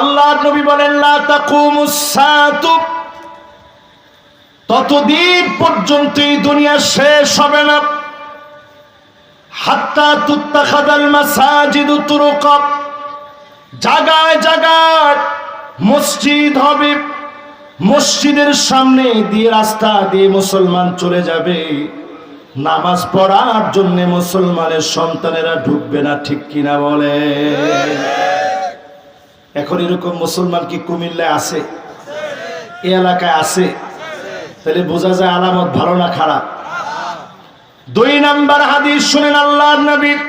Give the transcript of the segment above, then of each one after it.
আল্লাহ নবী বলেন ততদিন পর্যন্ত দুনিয়া শেষ হবে না। হাত্তা তুত্তাখাদাল মাসাজিদু তুরুকা। জাগায় জাগায় মসজিদ হবে। মসজিদের সামনে দিয়ে রাস্তা দিয়ে মুসলমান চলে যাবে। নামাজ পড়ার জন্য মুসলমানের সন্তানেরা ঢুকবে না, ঠিক কিনা বলে এখন এরকম মুসলমান কি কুমিল্লায় আছে? এই এলাকায় আছে? তাহলে বোঝা যায় আলামত ভালো না খারাপ। দুই নাম্বার হাদিস শুনেন আল্লাহ নবীর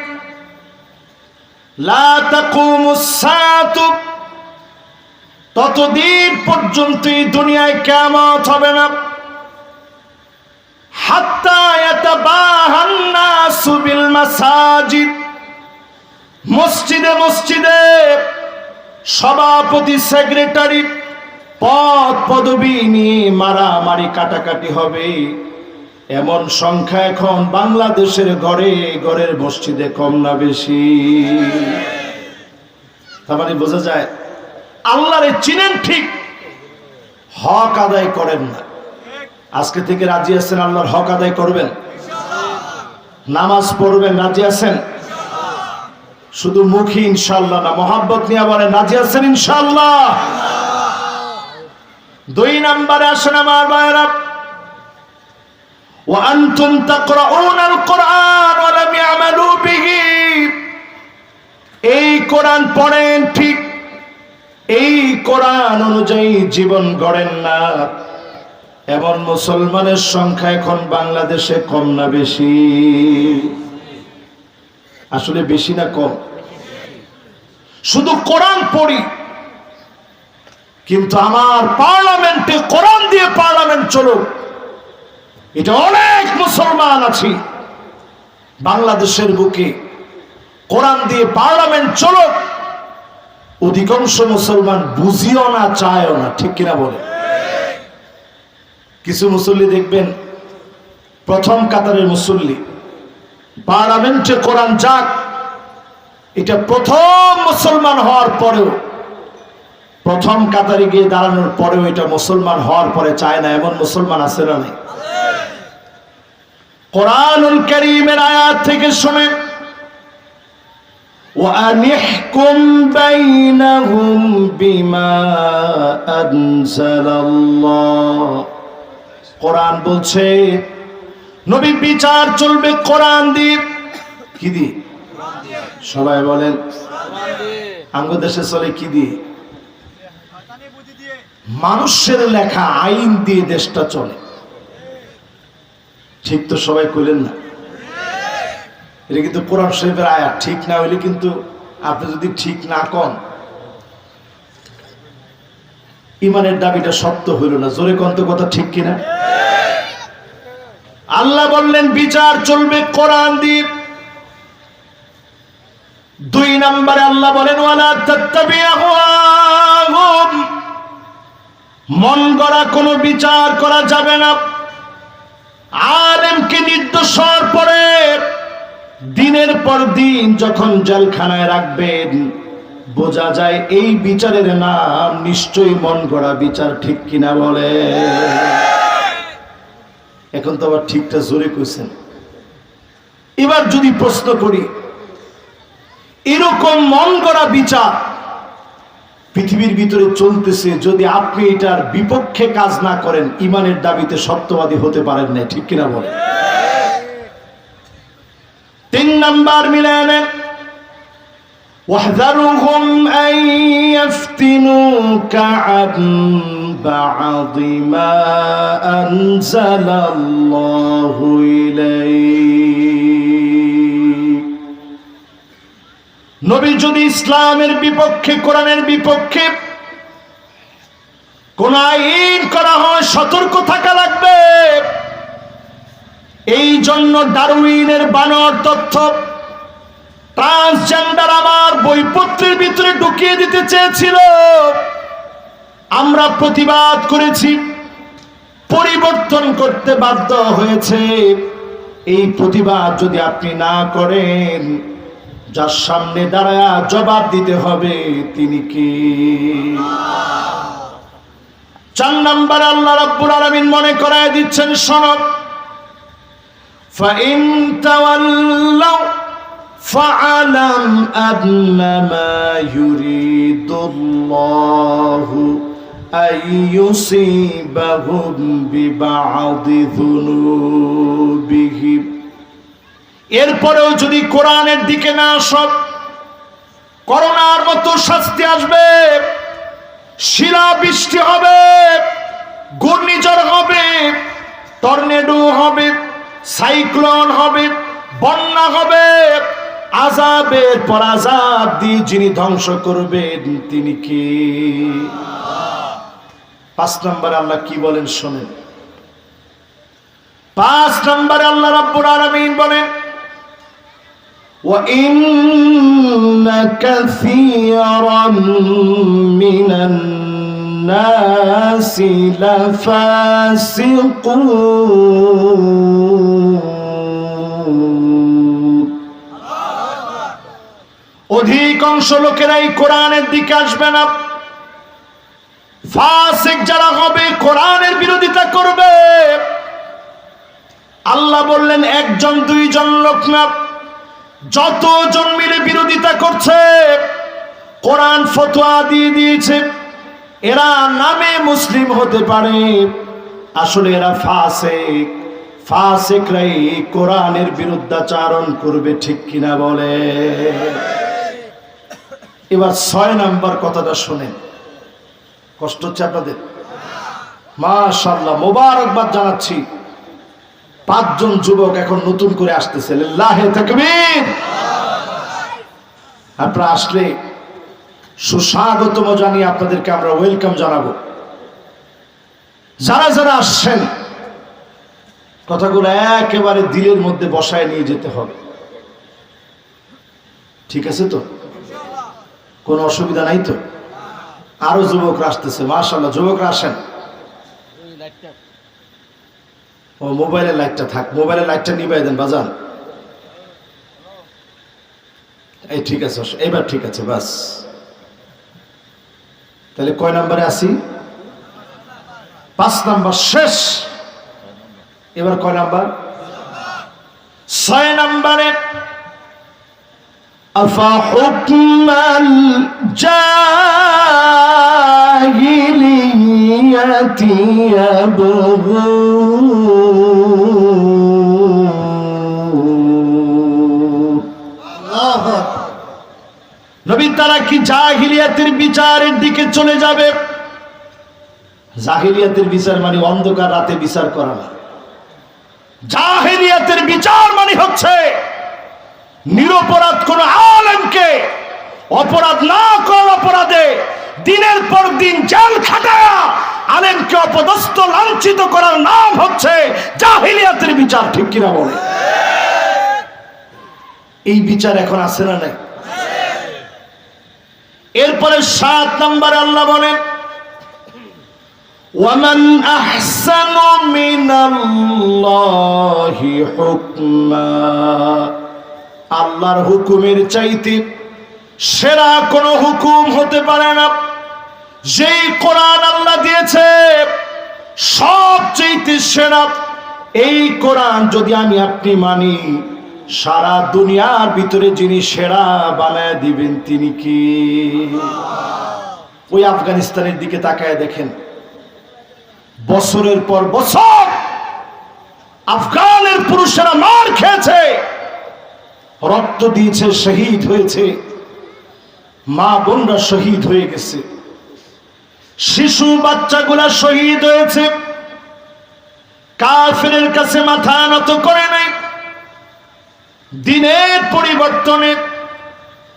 ততদিন পর্যন্ত দুনিয়ায় কেমত হবে না। মসজিদে মসজিদে সভাপতি, সেক্রেটারি, পদ, পদবি নিয়ে মারামারি কাটাকাটি হবে। এমন সংখ্যা এখন বাংলাদেশের ঘরে, ঘরের মসজিদে কম না বেশি। তার মানে বোঝা যায়, আল্লাহরে চিনেন ঠিক হক আদায় করেন না। আজকে থেকে রাজি আছেন আল্লাহর হক আদায় করবেন? নামাজ পড়বেন, রাজি আছেন? শুধু মুখী ইনশাল্লাহ না মোহাব্বত নিয়ে বলেন রাজি আছেন ইনশাল্লাহ দুই নম্বরে আসেন আমার ভাইরা وأنتم تقرؤون القرآن ولم يعملوا به এই কোরআন পড়েন ঠিক এই কোরআন অনুযায়ী জীবন গড়েন না এমন মুসলমানের সংখ্যা এখন বাংলাদেশে কম না বেশি আসলে বেশি না কম? শুধু কোরআন পড়ি, কিন্তু আমার পার্লামেন্টে কোরআন দিয়ে পার্লামেন্ট চলুক। এটা অনেক মুসলমান আছি। বাংলাদেশের বুকে কোরআন দিয়ে পার্লামেন্ট চলুক, অধিকাংশ মুসলমান বুঝিও না, চায়ও না, ঠিক কিনা বলে? কিছু মুসল্লি দেখবেন, প্রথম কাতারের মুসল্লি পার্লামেন্টে কোরআন যাক এটা প্রথম মুসলমান হওয়ার পরেও প্রথম কাতারে গিয়ে দাঁড়ানোর পরেও এটা মুসলমান হওয়ার পরে চায় না এমন মুসলমান আছে না নাই কোরআনুল করিমের আয়াত থেকে শুনে وأنحكم بينهم بما أنزل الله কোরআন বলছে নবী বিচার চলবে কোরআন দিয়ে। কি দিয়ে? সবাই বলেন, আঙ্গ দেশে চলে কি দিয়ে? মানুষের লেখা আইন দিয়ে দেশটা চলে। ঠিক তো সবাই কইলেন না? এটা কিন্তু কোরআন শরীফের আয়াত, ঠিক না হইলে কিন্তু আপনি যদি ঠিক না কন, ইমানের দাবিটা সত্য হইল না। জোরে কন্ত কথা ঠিক কিনা? আল্লাহ বললেন, বিচার চলবে কোরআন দ্বীপ। দুই নম্বরে আল্লাহ বলেন, ওয়ালা মন গড়া কোনো বিচার করা যাবে না। আলেমকে নির্দোষ হওয়ার পরে দিনের পর দিন যখন জেলখানায় রাখবেন, বোঝা যায় এই বিচারের নাম নিশ্চয়ই মন গড়া বিচার, ঠিক কিনা বলে? এখন তো আবার ঠিকটা জোরে কইছেন এবার যদি প্রশ্ন করি এরকম মন গড়া বিচার পৃথিবীর ভিতরে চলতেছে যদি আপনি এটার বিপক্ষে কাজ না করেন ইমানের দাবিতে সত্যবাদী হতে পারেন না ঠিক কিনা বলেন তিন নাম্বার মিলে নেন واحذرهم أن يفتنوك عن بعض ما أنزل الله إليك নবী যদি ইসলামের বিপক্ষে কোরআনের বিপক্ষে কোন আইন করা হয় সতর্ক থাকা লাগবে এই জন্য ডারউইনের বানর তথ্য ট্রান্সজেন্ডার আমার বইপত্রের ভিতরে ঢুকিয়ে দিতে চেয়েছিল আমরা প্রতিবাদ করেছি পরিবর্তন করতে বাধ্য হয়েছে এই প্রতিবাদ যদি আপনি না করেন যার সামনে দাঁড়ায় জবাব দিতে হবে তিনি কি চার নম্বরে আল্লাহ রাব্বুল আলামিন মনে করায় দিচ্ছেন সনদ فإن تولوا فاعلم أنما يريد الله أن يصيبهم ببعض ذنوبهم এরপরেও যদি কোরআনের দিকে না সব করোনার মতো শাস্তি আসবে শিলা বৃষ্টি হবে ঘূর্ণিঝড় হবে টর্নেডো হবে সাইক্লোন হবে বন্যা হবে আজাবের পর আজাব দিয়ে যিনি ধ্বংস করবেন তিনি কি পাঁচ নম্বরে আল্লাহ কি বলেন শোনেন পাঁচ নম্বরে আল্লাহ রাব্বুল আলামিন বলেন وإن كثيرا من الناس لفاسقون অধিকাংশ লোকেরাই কোরআনের দিকে আসবে না ফাসিক যারা হবে, কোরআনের বিরোধিতা করবে। আল্লাহ বললেন, একজন, দুইজন লোক না, যতজন মিলে বিরোধিতা করছে, কোরআন ফতোয়া দিয়ে দিয়েছে, এরা নামে মুসলিম হতে পারে। আসলে এরা ফাসেক। ফাসেকরাই কোরআনের বিরুদ্ধাচারণ করবে, ঠিক কিনা বলে? এবার ছয় নাম্বার কথাটা শোনেন। কষ্ট হচ্ছে আপনাদের। মাশাল্লাহ মোবারকবাদ জানাচ্ছি। পাঁচজন যুবক এখন নতুন করে আসতেছে। লাহে আপনারা আসলে সুস্বাগতম জানিয়ে আপনাদেরকে আমরা ওয়েলকাম জানাব। যারা যারা আসছেন, কথাগুলো একেবারে দিলের মধ্যে বসায় নিয়ে যেতে হবে। ঠিক আছে তো? কোনো অসুবিধা নাই তো? আরো যুবকরা আসতেছে মাশাল্লাহ যুবকরা আসেন ও মোবাইলের লাইটটা থাক মোবাইলের লাইটটা নিবাই দেন বাজান এই ঠিক আছে এবার ঠিক আছে বাস তাহলে কয় নাম্বারে আসি পাঁচ নাম্বার শেষ এবার কয় নাম্বার ছয় নাম্বারে أفحكم নবী তারা কি জাহিলিয়াতের বিচারের দিকে চলে যাবে? জাহিলিয়াতের বিচার মানে অন্ধকার রাতে বিচার করা না। জাহিলিয়াতের বিচার মানে হচ্ছে নিরপরাধ কোন আলেমকে অপরাধ না করার অপরাধে দিনের পর দিন জেল খাটায়া আলেমকে অপদস্থ, লাঞ্ছিত করার নাম হচ্ছে জাহিলিয়াতের বিচার, ঠিক কিনা বলে এই বিচার এখন আছে না নাই? এরপরে সাত নম্বরে আল্লাহ বলেন ومن أحسن من الله حكما আল্লাহর হুকুমের চাইতে সেরা কোন হুকুম হতে পারে না যেই কোরআন আল্লাহ দিয়েছে সবচেয়ে সেরা এই কোরআন যদি আমি আপনি মানি সারা দুনিয়ার ভিতরে যিনি সেরা বানায় দিবেন তিনি কি? ওই আফগানিস্তানের দিকে তাকায় দেখেন, বছরের পর বছর আফগানের পুরুষেরা মার খেয়েছে, রক্ত দিয়েছে, শহীদ হয়েছে, মা বোনরা শহীদ হয়ে গেছে, শিশু বাচ্চাগুলা শহীদ হয়েছে, কাফেরের কাছে মাথা নত করে নাই। দিনের পরিবর্তনে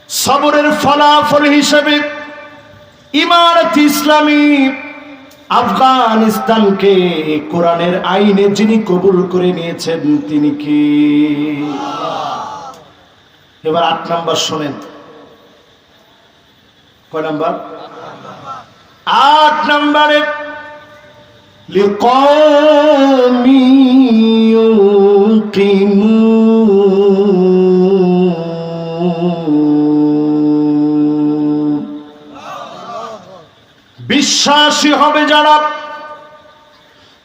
সবরের ফলাফল হিসেবে ইমারত ইসলামী আফগানিস্তানকে কোরআনের আইনে যিনি কবুল করে নিয়েছেন, তিনি কি? এবার আট নাম্বার শোনেন। কয় নাম্বার? আট নাম্বারে বিশ্বাসী হবে যারা।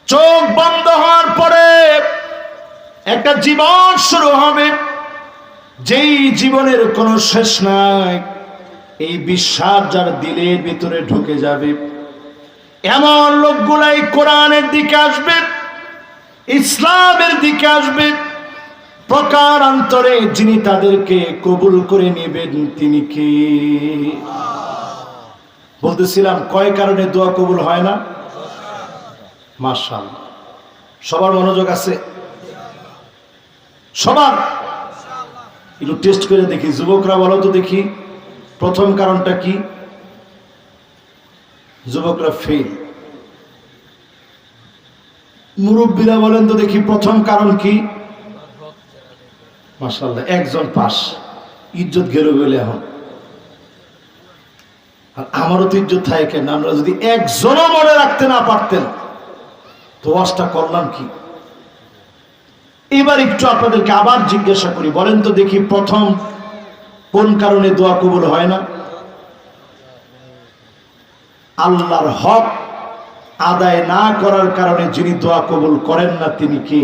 চোখ বন্ধ হওয়ার পরে একটা জীবন শুরু হবে। যেই জীবনের কোনো শেষ নাই, এই বিশ্বাস যার দিলের ভিতরে ঢুকে যাবে। এমন লোকগুলাই কোরআনের দিকে আসবে, ইসলামের দিকে আসবে। প্রকার অন্তরে যিনি তাদেরকে কবুল করে নেবেন তিনি কে? বলতেছিলাম, কয় কারণে দোয়া কবুল হয় না? মার্শাল সবার মনোযোগ আছে? সবার? একটু টেস্ট করে দেখি। যুবকরা বলো তো দেখি, প্রথম কারণটা কি? যুবকরা ফেল মুরব্বীরা বলেন তো দেখি, প্রথম কারণ কি? মাসাল্লাহ একজন পাস। ইজ্জত গেল গেলে এখন আর আমারও তো কেন? আমরা যদি একজনও মনে রাখতে না পারতেন, তো ওয়াজটা করলাম কি? এবার একটু আপনাদেরকে আবার জিজ্ঞাসা করি, বলেন তো দেখি প্রথম কোন কারণে দোয়া কবুল হয় না? আল্লাহর হক আদায় না করার কারণে যিনি দোয়া কবুল করেন না, তিনি কে?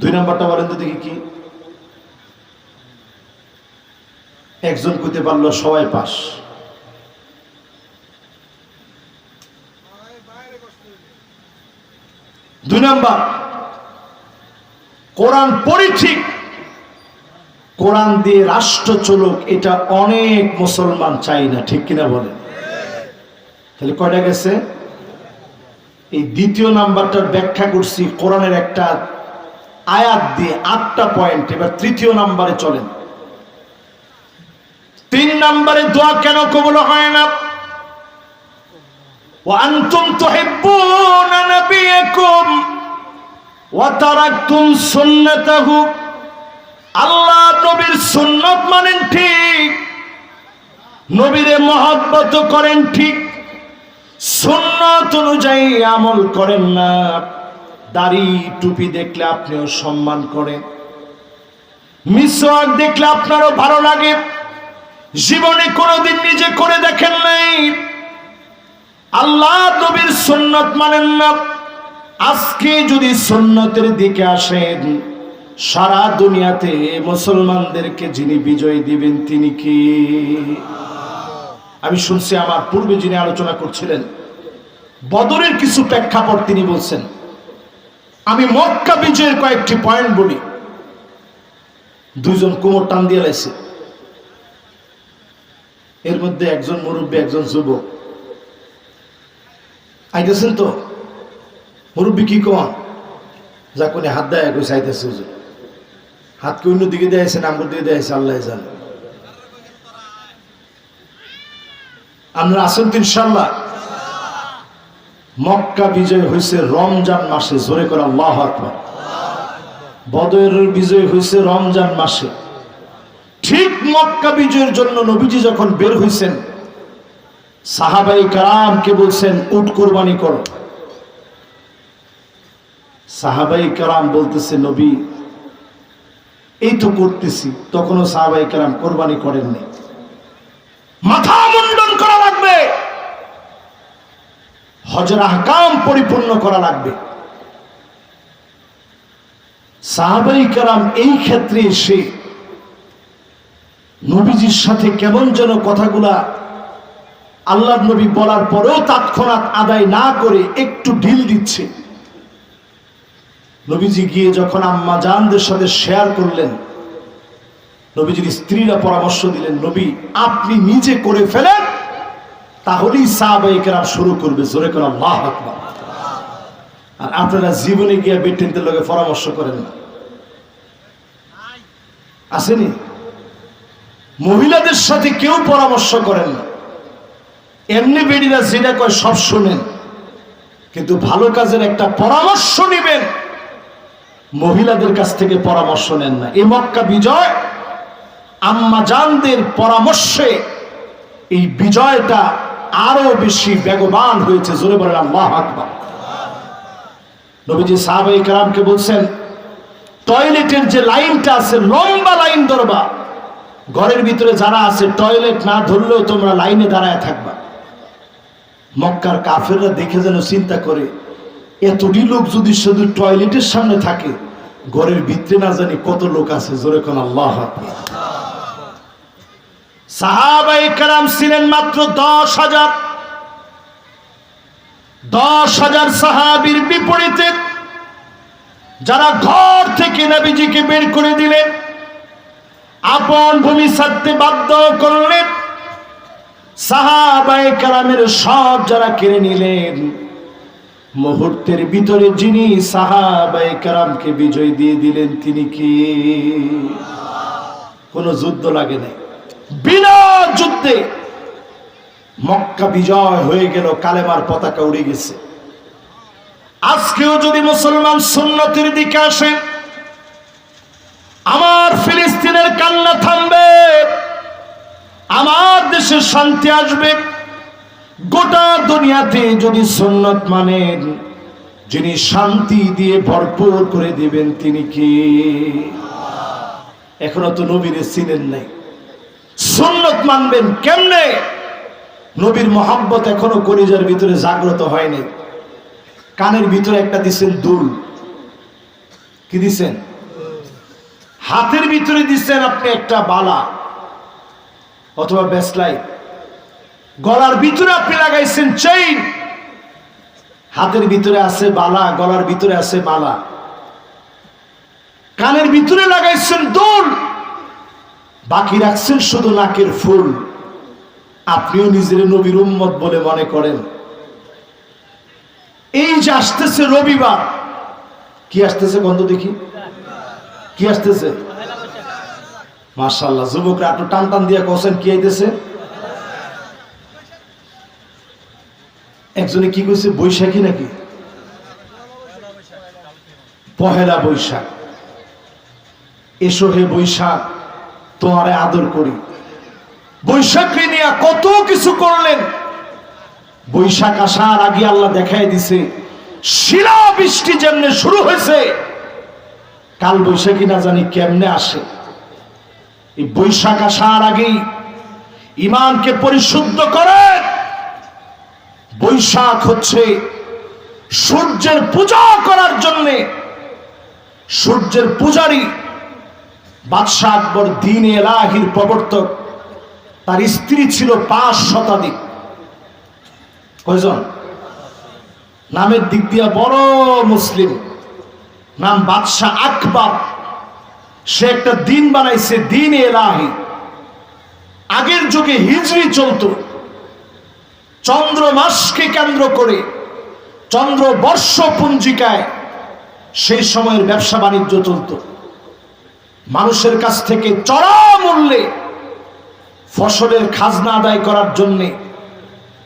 দুই নম্বরটা বলেন তো দেখি কি? একজন কইতে পারল, সবাই পাস। দুই নম্বর। কোরআন পড়ি ঠিক। কোরআন দিয়ে রাষ্ট্র চলুক, এটা অনেক মুসলমান চাই না, ঠিক কিনা বলেন? তাহলে কয়টা গেছে? এই দ্বিতীয় নাম্বারটার ব্যাখ্যা করছি, কোরআনের একটা আয়াত দিয়ে আটটা পয়েন্ট, এবার তৃতীয় নাম্বারে চলেন। তিন নাম্বারে দোয়া কেন কবল হয় না? وأنتم تحبون نبيكم وتركتم سنته আল্লাহ নবীর সুন্নত মানেন ঠিক নবীরে মহব্বত করেন ঠিক সুন্নত অনুযায়ী আমল করেন না দাড়ি টুপি দেখলে আপনিও সম্মান করেন মিসওয়াক দেখলে আপনারও ভালো লাগে জীবনে কোনোদিন নিজে করে দেখেন নাই আল্লাহ নবীর সুন্নত মানেন না। আজকে যদি সুন্নতের দিকে আসেন, সারা দুনিয়াতে মুসলমানদেরকে যিনি বিজয় দিবেন, তিনি কি? আমি শুনছি আমার পূর্বে যিনি আলোচনা করছিলেন, বদরের কিছু প্রেক্ষাপট তিনি বলছেন। আমি মক্কা বিজয়ের কয়েকটি পয়েন্ট বলি। দুইজন কোমর টান দিয়ে লাইছে এর মধ্যে একজন মুরব্বী, একজন যুবক। আইতেছেন তো। মুরব্বী কি কন যা কোনে হাত দেয় কই চাইতেছে হুজুর হাত কি অন্য দিকে দিয়েছে দিকে দিয়েছে আল্লাহ জান। আমরা আসেন ইনশাল্লাহ মক্কা বিজয় হয়েছে রমজান মাসে, জোরে করে আল্লাহ আকবার। বদরের বিজয় হয়েছে রমজান মাসে। ঠিক মক্কা বিজয়ের জন্য নবীজি যখন বের হয়েছেন সাহাবাই কারামকে বলছেন, উট কোরবানি করো। সাহাবাই কারাম বলতেছে, নবী, এই তো করতেছি। তখনও সাহাবাই কারাম কোরবানি করেননি। মাথা মুন্ডন করা লাগবে। হজর আহকাম পরিপূর্ণ করা লাগবে। সাহাবাই কারাম এই ক্ষেত্রে এসে নবীজির সাথে কেমন যেন কথাগুলা আল্লাহ নবী বলার পরেও তৎক্ষণাৎ আদায় না করে একটু ঢিল দিচ্ছে। নবীজি গিয়ে যখন আম্মা জানদের সাথে শেয়ার করলেন, নবীজির স্ত্রীরা পরামর্শ দিলেন, নবী, আপনি নিজে করে ফেলেন, তাহলেই সাহাবাহিকেরা শুরু করবে। জোরে করে আল্লাহ আর আপনারা জীবনে গিয়ে বেটিনদের লোকে পরামর্শ করেন না। আসেনি? মহিলাদের সাথে কেউ পরামর্শ করেন না। এমনি বেডিরা যেটা কয়, সব শোনেন। কিন্তু ভালো কাজের একটা পরামর্শ নেবেন। মহিলাদের কাছ থেকে পরামর্শ নেন না। এ মক্কা বিজয়, আম্মা জানদের পরামর্শে এই বিজয়টা আরও বেশি বেগবান হয়েছে। জোরে বলেন, আল্লাহ আকবার। নবীজি সাহাবাই কালামকে বলছেন, টয়লেটের যে লাইনটা আছে, লম্বা লাইন ধরবা। ঘরের ভিতরে যারা আছে, টয়লেট না ধরলেও তোমরা লাইনে দাঁড়ায় থাকবা। মক্কার কাফেররা দেখে যেন চিন্তা করে, এতটি লোক যদি শুধু টয়লেটের সামনে থাকে, ঘরের ভিতরে না জানি কত লোক আছে, জোরে কোন আল্লাহ সাহাবাই কালাম ছিলেন মাত্র দশ হাজার। দশ হাজার সাহাবির বিপরীতে যারা ঘর থেকে নবীজিকে বের করে দিলেন, আপন ভূমি ছাড়তে বাধ্য করলেন সাহাবাই কালামের সব যারা কেড়ে নিলেন, মুহূর্তের ভিতরে যিনি সাহাবাই কারামকে বিজয় দিয়ে দিলেন, তিনি কি? কোনো যুদ্ধ লাগে নাই। বিনা যুদ্ধে মক্কা বিজয় হয়ে গেল, কালেমার পতাকা উড়ে গেছে। আজকেও যদি মুসলমান সুন্নতির দিকে আসেন আমার ফিলিস্তিনের কান্না থামবে। আমার দেশে শান্তি আসবে। গোটা দুনিয়াতে যদি সুন্নত মানেন, যিনি শান্তি দিয়ে ভরপুর করে দিবেন, তিনি কি? এখনও তো নবীরে চিনেন নাই। সুন্নত মানবেন কেমনে? নবীর মহাব্বত এখনও কলিজার ভিতরে জাগ্রত হয়নি কানের ভিতরে একটা দিছেন দুল। কি দিছেন? হাতের ভিতরে দিচ্ছেন আপনি একটা বালা। অথবা বেসলাই গলার ভিতরে আপনি লাগাইছেন চেইন হাতের ভিতরে আছে বালা, গলার ভিতরে আছে মালা। কানের ভিতরে লাগাইছেন দোল। বাকি রাখছেন শুধু নাকের ফুল। আপনিও নিজের নবীর উম্মত বলে মনে করেন। এই যে আসতেছে রবিবার, কি আসতেছে বন্ধ দেখি? কি আসতেছে? মার্শাল্লাহ যুবকরা একটু টান টান দিয়ে কছেন কি আইতেছে? একজনে কি কইছে, বৈশাখী নাকি? পহেলা বৈশাখ। এসো হে বৈশাখ, তোমারে আদর করি। বৈশাখী নিয়ে কত কিছু করলেন। বৈশাখ আসার আগে আল্লাহ দেখাই দিছে শিলা বৃষ্টি যেমনে শুরু হয়েছে, কাল বৈশাখী না জানি কেমনে আসে। এই বৈশাখ আসার আগেই ইমানকে পরিশুদ্ধ করে। বৈশাখ হচ্ছে সূর্যের পূজা করার জন্যে। সূর্যের পূজারী বাদশাহ আকবর দিন এলাহির প্রবর্তক। তার স্ত্রী ছিল পাঁচ শতাধিক। কয়জন? নামের দিক দিয়া বড় মুসলিম। নাম বাদশাহ আকবর। সে একটা দিন বানাইছে দিন এলাহি। আগের যুগে হিজড়ি চলতো। চন্দ্র মাসকে কেন্দ্র করে, চন্দ্র বর্ষ পঞ্জিকায় সেই সময়ের ব্যবসা বাণিজ্য চলত। মানুষের কাছ থেকে চড়া মূল্যে ফসলের খাজনা আদায় করার জন্যে,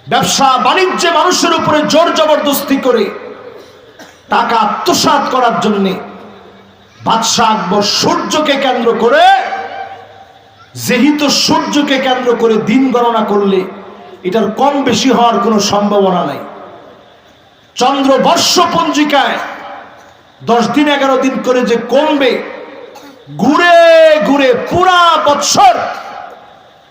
ব্যবসা বাণিজ্যে মানুষের উপরে জোর জবরদস্তি করে টাকা আত্মসাত করার জন্যে বাদশাহ আকবর সূর্যকে কেন্দ্র করে, যেহেতু সূর্যকে কেন্দ্র করে দিন গণনা করলে এটার কম বেশি হওয়ার কোনো সম্ভাবনা নাই। চন্দ্র বর্ষ পঞ্জিকায় দশ দিন এগারো দিন করে যে কমবে, ঘুরে ঘুরে পুরা বৎসর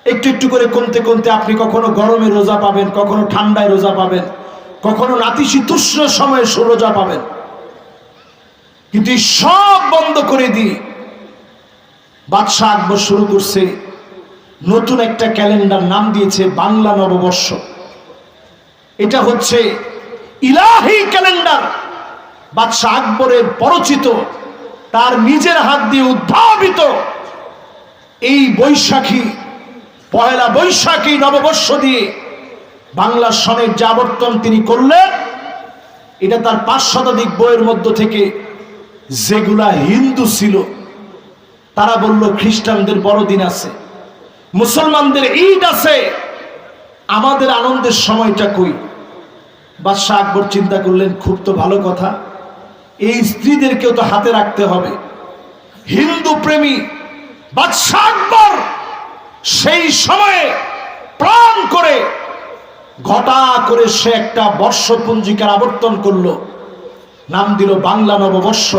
একটু একটু করে কমতে কমতে আপনি কখনো গরমে রোজা পাবেন, কখনো ঠান্ডায় রোজা পাবেন, কখনো নাতিশীতোষ্ণ সময়ে রোজা পাবেন। কিন্তু সব বন্ধ করে দিয়ে বাদশাহ আকবর শুরু করছে, নতুন একটা ক্যালেন্ডার নাম দিয়েছে বাংলা নববর্ষ। এটা হচ্ছে ইলাহি ক্যালেন্ডার। বাদশাহ আকবরের পরচিত, তার নিজের হাত দিয়ে উদ্ভাবিত এই বৈশাখী, পয়লা বৈশাখী নববর্ষ দিয়ে বাংলা সনের যে তিনি করলেন, এটা তার পাঁচ শতাধিক বইয়ের মধ্য থেকে যেগুলা হিন্দু ছিল, তারা বলল, খ্রিস্টানদের বড়দিন আছে, মুসলমানদের ঈদ আছে, আমাদের আনন্দের সময়টা কই? বাদশাহ আকবর চিন্তা করলেন, খুব তো ভালো কথা, এই স্ত্রীদেরকেও তো হাতে রাখতে হবে। হিন্দু প্রেমী বাদশাহ আকবর সেই সময়ে প্রাণ করে ঘটা করে সে একটা বর্ষপঞ্জিকার আবর্তন করল। নাম দিল বাংলা নববর্ষ।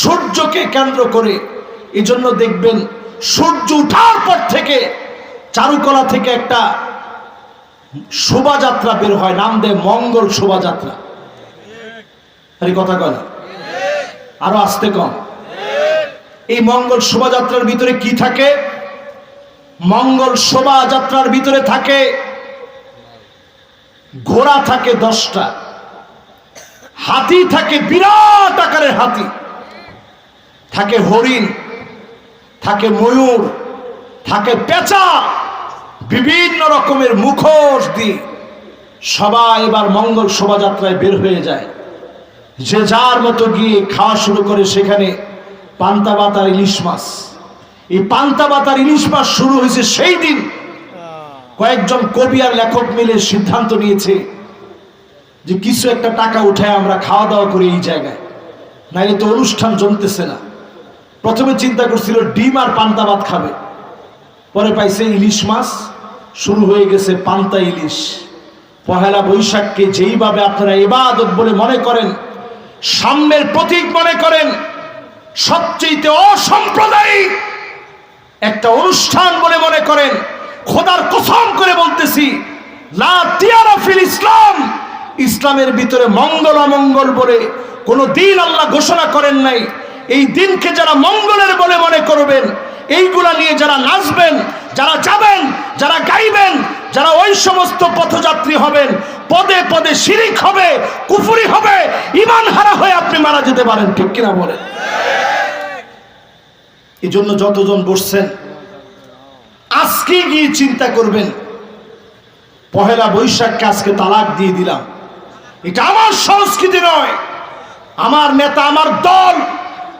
সূর্যকে কেন্দ্র করে এই জন্য দেখবেন সূর্য উঠার পর থেকে চারুকলা থেকে একটা শোভাযাত্রা বের হয়, নাম দেয় মঙ্গল শোভাযাত্রা। আরে কথা কয় আরও আসতে কম। এই মঙ্গল শোভাযাত্রার ভিতরে কি থাকে? মঙ্গল শোভাযাত্রার ভিতরে থাকে, ঘোড়া থাকে দশটা। হাতি থাকে বিরাট আকারের হাতি। থাকে হরিণ, থাকে ময়ূর, থাকে পেঁচা, বিভিন্ন রকমের মুখোশ দিয়ে সবাই এবার মঙ্গল শোভাযাত্রায় বের হয়ে যায়। যে যার মতো গিয়ে খাওয়া শুরু করে সেখানে পান্তা বাতার ইলিশ মাছ। এই পান্তা বাতার ইলিশ মাছ শুরু হয়েছে সেই দিন। কয়েকজন কবি আর লেখক মিলে সিদ্ধান্ত নিয়েছে যে কিছু একটা টাকা উঠায় আমরা খাওয়া দাওয়া করি এই জায়গায়। নাইলে তো অনুষ্ঠান জমতেছে না। প্রথমে চিন্তা করছিল ডিম আর পান্তা ভাত খাবে। পরে পাইছে ইলিশ মাছ, শুরু হয়ে গেছে পান্তা ইলিশ। পহেলা বৈশাখকে যেইভাবে আপনারা ইবাদত বলে মনে করেন, সাম্যের প্রতীক মনে করেন সবচেয়ে অসাম্প্রদায়িক একটা অনুষ্ঠান বলে মনে করেন, খোদার কসম করে বলতেছি, লা তিয়ারা ফিল ইসলাম। ইসলামের ভিতরে মঙ্গল অমঙ্গল বলে কোনো দিন আল্লাহ ঘোষণা করেন নাই। এই দিনকে যারা মঙ্গলের বলে মনে করবেন, এইগুলা নিয়ে যারা নাচবেন, যারা যাবেন, যারা গাইবেন, যারা ওই সমস্ত পথযাত্রী হবেন, পদে পদে শিরিক হবে, কুফুরি হবে ইমান হারা হয়ে আপনি মারা যেতে পারেন, ঠিক কিনা বলেন? এই জন্য যতজন বসছেন, আজকে গিয়ে চিন্তা করবেন, পহেলা বৈশাখকে আজকে তালাক দিয়ে দিলাম। এটা আমার সংস্কৃতি নয়। আমার নেতা, আমার দল,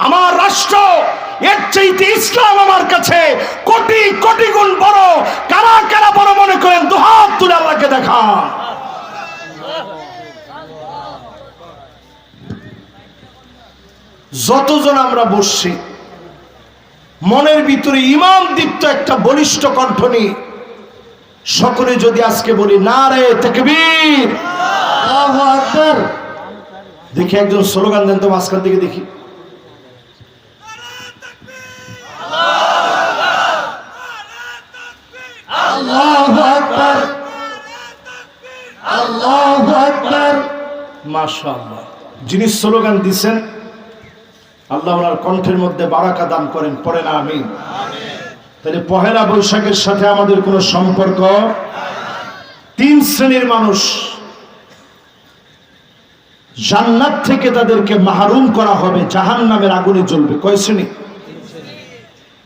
আমার রাষ্ট্র, এর চাইতে ইসলাম আমার কাছে কোটি কোটি গুণ বড়। কারা কারা বড় মনে করেন? দুহাত তুলে আল্লাহকে দেখা যতজন আমরা বসছি, মনের ভিতরে ইমাম দীপ্ত একটা বলিষ্ঠ কণ্ঠ নিয়ে, সকলে যদি আজকে বলি না রে তেকবীর। দেখি একজন স্লোগান দেন তো মাঝখান থেকে দেখি। যিনি স্লোগান দিছেন, আল্লাহ ওনার কণ্ঠের মধ্যে বারাকা দান করেন, পড়ে না আমি তাহলে পহেলা বৈশাখের সাথে আমাদের কোনো সম্পর্ক? তিন শ্রেণির মানুষ। জান্নাত থেকে তাদেরকে মাহরুম করা হবে জাহান নামের আগুনে জ্বলবে। কয় শ্রেণি?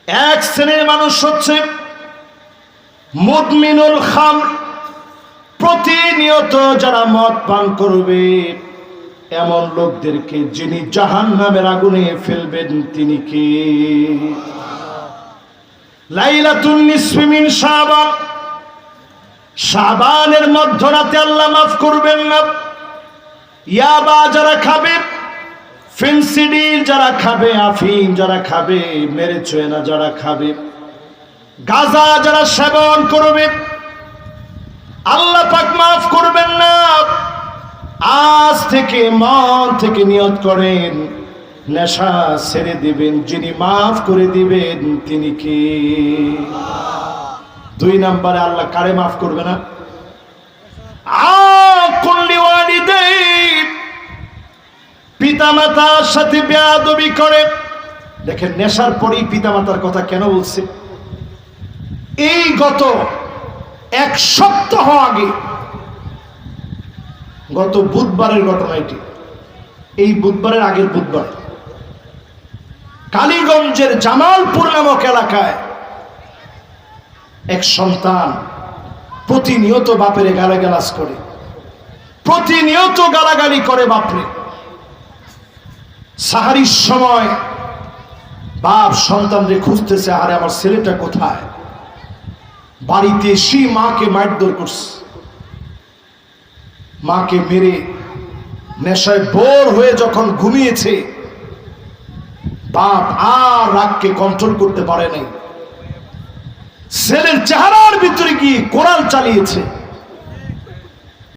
এক শ্রেণির মানুষ হচ্ছে মুদমিনুল খাম। প্রতিনিয়ত যারা মদ পান করবে, এমন লোকদেরকে যিনি জাহান নামের আগুনে ফেলবেন, তিনি কে? লাইলাতুন নিসফি মিন শাবান। শাবানের মধ্যরাতে আল্লাহ মাফ করবেন না। ইয়াবা যারা খাবে, ফেন্সিডিল যারা খাবে, আফিম যারা খাবে, মেরে চুয়েনা যারা খাবে, গাজা যারা সেবন করবে, আল্লাহ পাক মাফ করবেন না। আজ থেকে, মন থেকে নিয়ত করেন, নেশা ছেড়ে দিবেন, যিনি মাফ করে দিবেন, তিনি কি? দুই নম্বরে আল্লাহ কারে মাফ করবে না? পিতামাতার সাথে বেয়াদবি করে। দেখেন, নেশার পরেই পিতামাতার কথা কেন বলছে? এই গত এক সপ্তাহ আগে, গত বুধবারের ঘটনা এটি। এই বুধবারের আগের বুধবার, কালীগঞ্জের জামালপুর নামক এলাকায় এক সন্তান প্রতিনিয়ত বাপের গালাগালাজ করে। প্রতিনিয়ত গালাগালি করে বাপরে। সাহারির সময় বাপ সন্তানরে খুঁজতেছে, আরে আমার ছেলেটা কোথায়? বাড়িতে এসে মাকে মারধর করছে। মাকে মেরে নেশায় বোর হয়ে যখন ঘুমিয়েছে, বাপ আর রাগকে কন্ট্রোল করতে পারে নাই। ছেলের চেহারার ভিতরে গিয়ে কোরআন চালিয়েছে।